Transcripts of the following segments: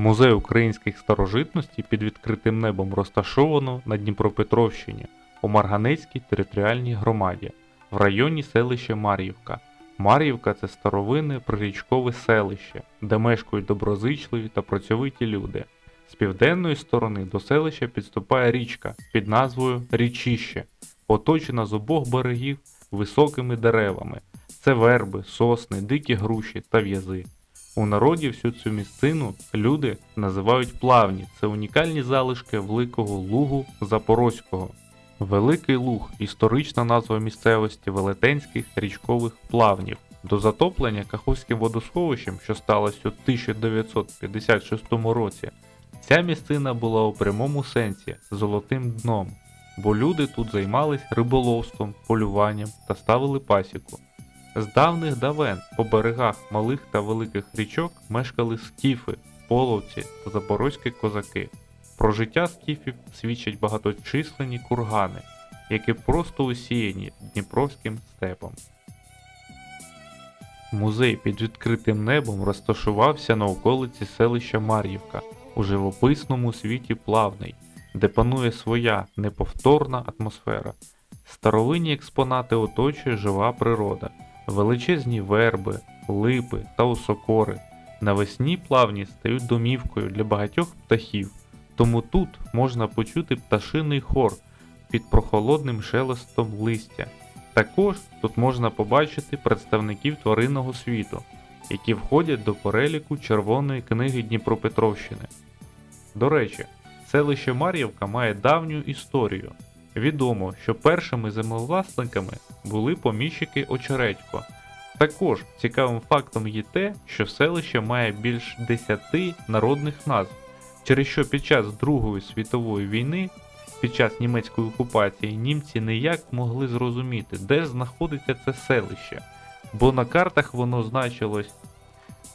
Музей українських старожитностей під відкритим небом розташовано на Дніпропетровщині у Марганецькій територіальній громаді в районі селища Мар'ївка. Мар'ївка це старовинне прирічкове селище, де мешкають доброзичливі та працьовиті люди. З південної сторони до селища підступає річка під назвою Річіще, оточена з обох берегів високими деревами. Це верби, сосни, дикі груші та в'язи. У народі всю цю місцину люди називають плавні. Це унікальні залишки великого лугу Запорозького. Великий Луг історична назва місцевості велетенських річкових плавнів. До затоплення Каховським водосховищем, що сталося у 1956 році, ця місцина була у прямому сенсі золотим дном, бо люди тут займались риболовством, полюванням та ставили пасіку. З давних давен по берегах малих та великих річок мешкали скіфи, половці та запорозькі козаки. Про життя скіфів свідчать багаточисленні кургани, які просто усіяні Дніпровським степом. Музей під відкритим небом розташувався на околиці селища Мар'ївка у живописному світі Плавний, де панує своя неповторна атмосфера. Старовинні експонати оточує жива природа, величезні верби, липи та осокори. Навесні плавні стають домівкою для багатьох птахів, тому тут можна почути пташиний хор під прохолодним шелестом листя. Також тут можна побачити представників тваринного світу, які входять до переліку Червоної книги Дніпропетровщини. До речі, селище Мар'ївка має давню історію. Відомо, що першими землевласниками були поміщики Очередько. Також цікавим фактом є те, що селище має більш 10 народних назв, через що під час Другої світової війни, під час німецької окупації, німці ніяк могли зрозуміти, де знаходиться це селище, бо на картах воно значилось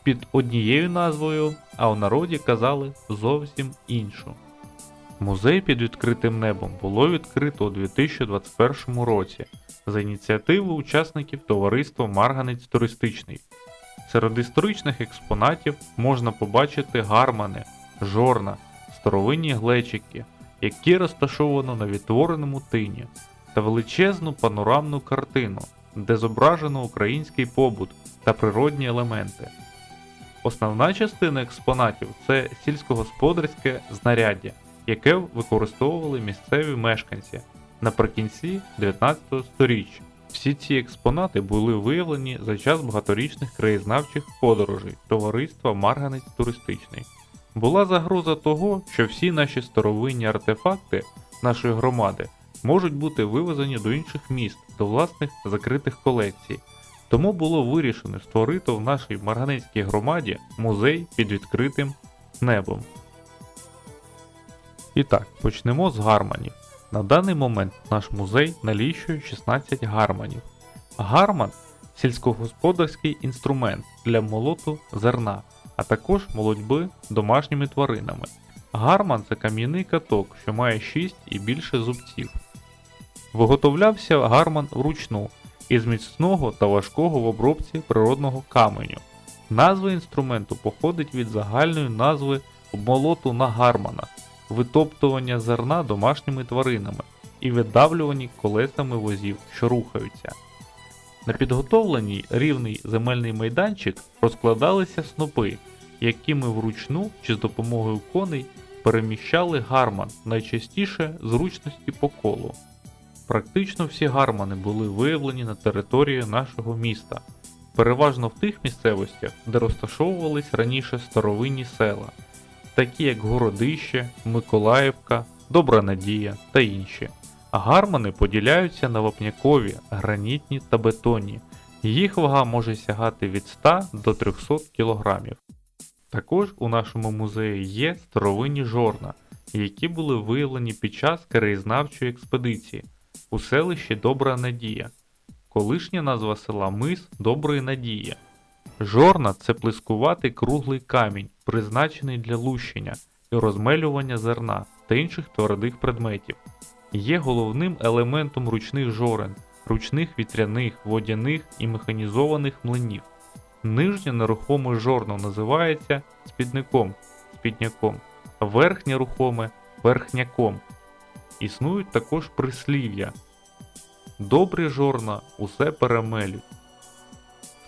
під однією назвою, а у народі казали зовсім іншу. Музей під відкритим небом було відкрито у 2021 році за ініціативи учасників товариства Марганець Туристичний. Серед історичних експонатів можна побачити гармани, жорна, старовинні глечики, які розташовано на відтвореному тині, та величезну панорамну картину, де зображено український побут та природні елементи. Основна частина експонатів це сільськогосподарське знаряддя, яке використовували місцеві мешканці наприкінці 19 століття. Всі ці експонати були виявлені за час багаторічних краєзнавчих подорожей товариства Марганець Туристичний. Була загроза того, що всі наші старовинні артефакти нашої громади можуть бути вивезені до інших міст, до власних закритих колекцій. Тому було вирішено створити в нашій Марганецькій громаді музей під відкритим небом. І так, почнемо з гарманів. На даний момент наш музей налічує 16 гарманів. Гарман сільськогосподарський інструмент для молоту зерна, а також молодьби домашніми тваринами. Гарман це кам'яний каток, що має 6 і більше зубців. Виготовлявся гарман вручну із міцного та важкого в обробці природного каменю. Назва інструменту походить від загальної назви молоту на гарманах витоптування зерна домашніми тваринами і видавлювані колесами возів, що рухаються. На підготовленій рівний земельний майданчик розкладалися снопи, якими вручну чи з допомогою коней переміщали гарман, найчастіше зручності по колу. Практично всі гармани були виявлені на території нашого міста, переважно в тих місцевостях, де розташовувались раніше старовинні села такі як Городище, Миколаївка, Добра Надія та інші. Гармани поділяються на вапнякові, гранітні та бетонні. Їх вага може сягати від 100 до 300 кг. Також у нашому музеї є старовинні жорна, які були виявлені під час краєзнавчої експедиції у селищі Добра Надія. Колишня назва села Мис Доброї Надії. Жорна це плискуватий круглий камінь, призначений для лущення і розмелювання зерна та інших твердих предметів. Є головним елементом ручних жорен, ручних вітряних, водяних і механізованих млинів. Нижнє нерухоме жорно називається спідником. спідняком, верхнє рухоме верхняком. Існують також прислів'я. Добрі жорна усе перемелють.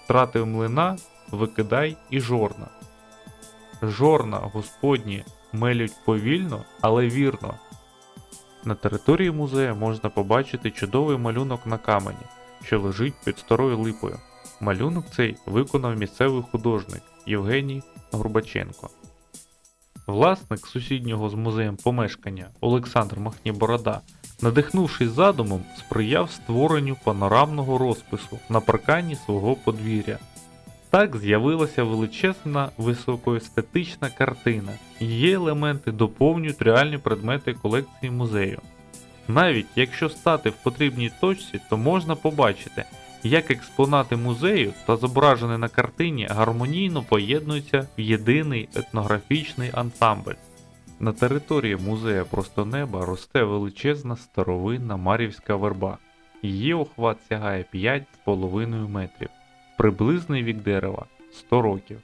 Втратив млина, викидай і жорна. Жорна господні мелють повільно, але вірно. На території музею можна побачити чудовий малюнок на камені, що лежить під старою липою. Малюнок цей виконав місцевий художник Євгеній Горбаченко. Власник сусіднього з музеєм помешкання Олександр Махні Борода, надихнувшись задумом, сприяв створенню панорамного розпису на паркані свого подвір'я. Так з'явилася величезна високоестетична картина. Її елементи доповнюють реальні предмети колекції музею. Навіть якщо стати в потрібній точці, то можна побачити, як експонати музею та зображені на картині гармонійно поєднуються в єдиний етнографічний ансамбль. На території музею Просто неба росте величезна старовинна Мар'ївська верба. Її охват сягає 5,5 метрів. Приблизний вік дерева 100 років.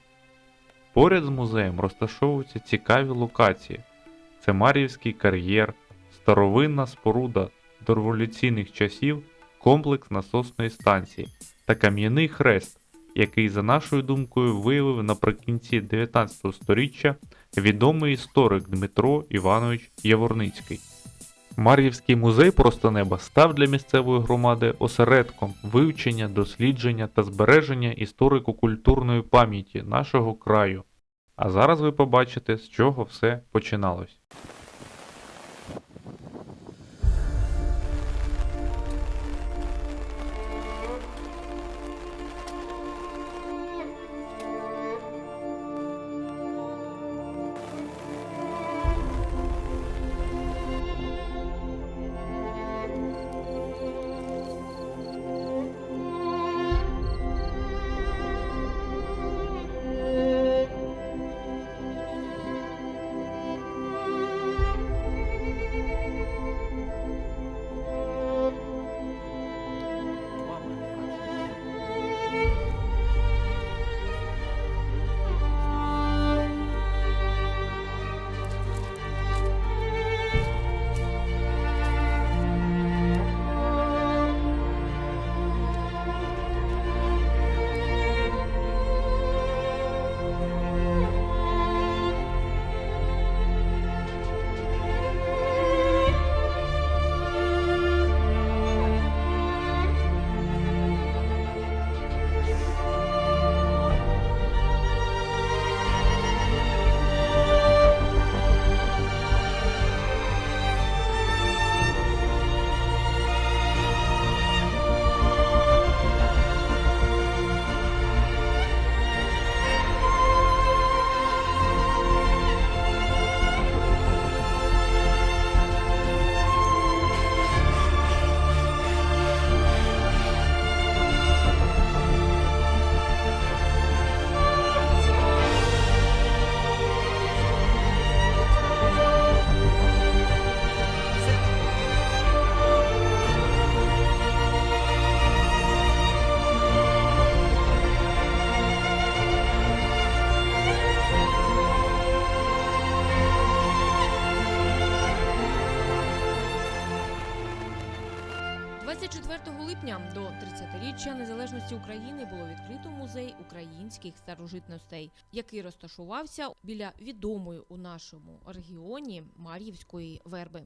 Поряд з музеєм розташовуються цікаві локації. Це Мар'ївський кар'єр, старовинна споруда до революційних часів, комплекс насосної станції та кам'яний хрест, який, за нашою думкою, виявив наприкінці 19 століття відомий історик Дмитро Іванович Яворницький. Мар'ївський музей просто неба став для місцевої громади осередком вивчення, дослідження та збереження історико-культурної пам'яті нашого краю. А зараз ви побачите, з чого все починалось. – 24 липня до 30-річчя незалежності України було відкрито музей українських старожитностей, який розташувався біля відомої у нашому регіоні Мар'ївської верби.